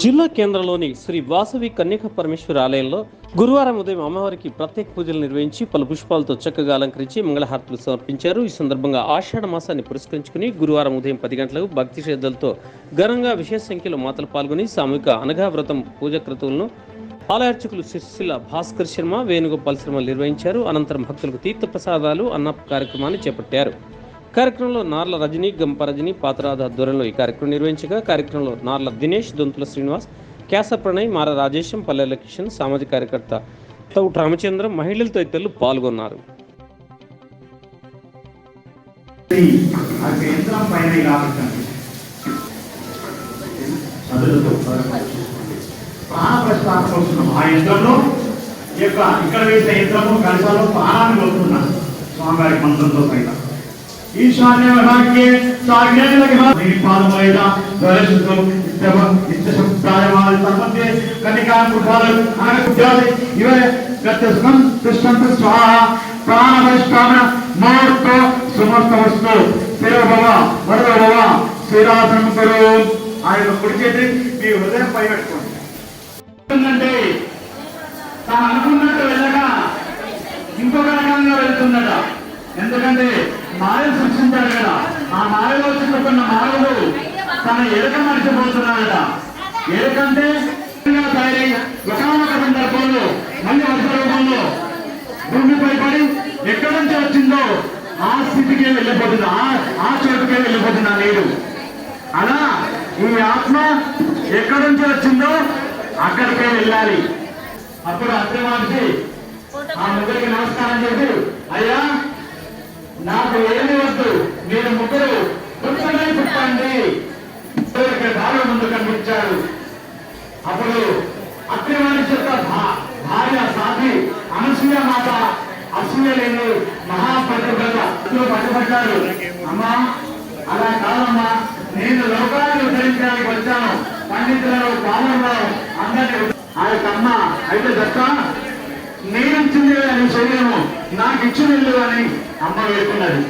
జిల్లా కేంద్రంలోని శ్రీ వాసవి కన్యక పరమేశ్వర ఆలయంలో గురువారం ఉదయం అమ్మవారికి ప్రత్యేక పూజలు నిర్వహించి పలు పుష్పాలతో చక్కగా అలంకరించి మంగళహారతులు సమర్పించారు. ఈ సందర్భంగా ఆషాఢ మాసాన్ని పురస్కరించుకుని గురువారం ఉదయం పది గంటలకు భక్తి శ్రద్ధలతో ఘనంగా విశేష సంఖ్యలో మాతలు పాల్గొని సామూహిక అనఘా వ్రతం పూజక్రతువులను ఆలయార్చకులు శిశిల భాస్కర్ శర్మ వేణుగోపాల్ శర్మ నిర్వహించారు. అనంతరం భక్తులకు తీర్థ ప్రసాదాలు అన్న కార్యక్రమాన్ని చేపట్టారు. కార్యక్రమంలో నార్ల రజని గంప రజని పాతరాధ ఆధ్వర్యంలో ఈ కార్యక్రమం నిర్వహించగా కార్యక్రమంలో నార్ల దినేష్ దొంతుల శ్రీనివాస్ క్యాస ప్రణయ్ మార రాజేశం పల్లెల కిషన్ సామాజిక కార్యకర్త తౌట్ రామచంద్రం మహిళలు తదితరులు పాల్గొన్నారు. ఆ వస్తున్నాం ఆ యంత్రంలో యొక్క ఇక్కడ వేసిన యంత్రము కలశాలు ప్రాణాన్ని వస్తున్నాం స్వామివారి మంత్రంతో పైన. ఈశాన్య వాక్యే సాగ్నేయ పాదమైన ద్వరశుద్ధం ఇత్తవ ఇత్తశబ్దాయమాల సంబంధే కనికా కుటాలు అనకుట్యాలి ఇవే గత్యస్మం కృష్ణంత స్వాహ ప్రాణవైష్టాన మూర్త సమస్త వస్తు శిరభవ వరభవ శ్రీరాసనం కరు. ఆయన కుడి చేతి మీ హృదయం పై పెట్టుకోండి. ఏంటంటే తాను అనుకున్నట్టు వెళ్ళగా ఇంకొక రకంగా వెళ్తున్నట ఎందుకంటే మాయ సృష్టించాడు కదా. ఆ మాయలో చిక్కుకున్న మాయలు తన ఎలుక మర్చిపోతున్నాడట. ఎలుకంటే తయారై ఒకనొక సందర్భంలో మళ్ళీ వర్ష రూపంలో భూమిపై పడి ఎక్కడి నుంచి వచ్చిందో ఆ స్థితికే వెళ్ళిపోతుంది. ఆ ఆ చోటుకే వెళ్ళిపోతుంది ఆ నీరు. అలా ఈ ఆత్మ ఎక్కడి నుంచి వచ్చిందో అక్కడికే వెళ్ళాలి. అప్పుడు అర్థమానికి ఆ ముగ్గురికి నమస్కారం చేసి అయ్యా నాకు ఏమి వద్దు. మీరు ముగ్గురు పుట్టనే పుట్టండి ఇక్కడ ముందు కనిపించాడు అప్పుడు అత్రివాణి యొక్క భా- భార్య సాధి అనసూయ మాత అసూయ లేని మహాపతివ్రత ఇద్దరు అమ్మా అలా కాదమ్మా. నేను లోకాన్ని ఉద్ధరించడానికి వచ్చాను. పండితులను పాలనలో అందరినీ ఆ యొక్క అమ్మ అయితే దత్త నేను ఇచ్చింది అని శరీరము. నాకు ఇచ్చిన అని అమ్మ వేసుకున్నది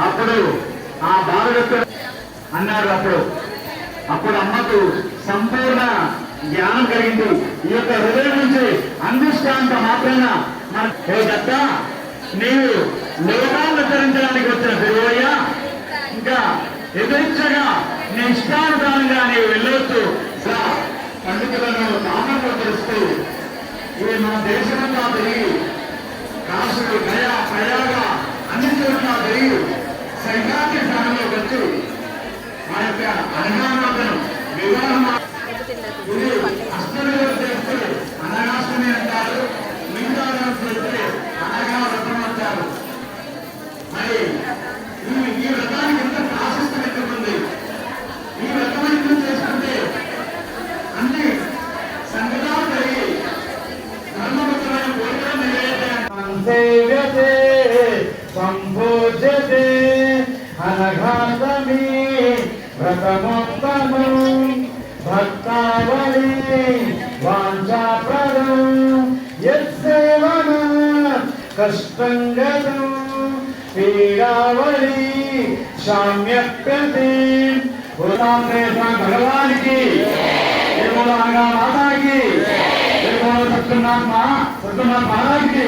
అప్పుడు ఆ బాలుడు అన్నాడు అప్పుడు. అప్పుడు అమ్మకు సంపూర్ణ జ్ఞానం కలిగింది. ఈ యొక్క హృదయం నుంచి అందిష్టాంత మాత్రాన మన ఓ దత్త నీవు లోకాలను ధరించడానికి వచ్చిన గురువయ్య. ఇంకా యథేచ్ఛగా నీ ఇష్టానుసారంగా నీవు వెళ్ళొచ్చు. పండితులను నామంలో తెలుస్తూ ఇవి మన దేశమంతా తిరిగి కాశీలు గయా ప్రయాగ అన్ని చోట్ల తిరిగి సైకాట్య స్థానంలో వచ్చి ఆ యొక్క అనగామాతను వివాహం ఇది అష్టమిలో చేస్తే అనగాష్టమి అంటారు మిగతా రోజు చేస్తే అనగా వ్రతం అంటారు మరి ఈ ఈ వ్రతానికి ఎంత ప్రాశస్తం ఎక్కుతుంది ఈ వ్రతం ఎందుకు చేసుకుంటే అన్ని సంగతాలు జరిగి ధర్మబద్ధమైన కోరికలు నెరవేర్చాయి సేవ్యతే సంభోజ్యతే అనఘాతమి వ్రతమోత్తమం భక్తావళి వాంఛాప్రదం యత్సేవన కష్టం పీడావళి శామ్యప్యతే భగవానికి నిర్మల మాతాకి సత్యనాథ్ మహారాజ్కి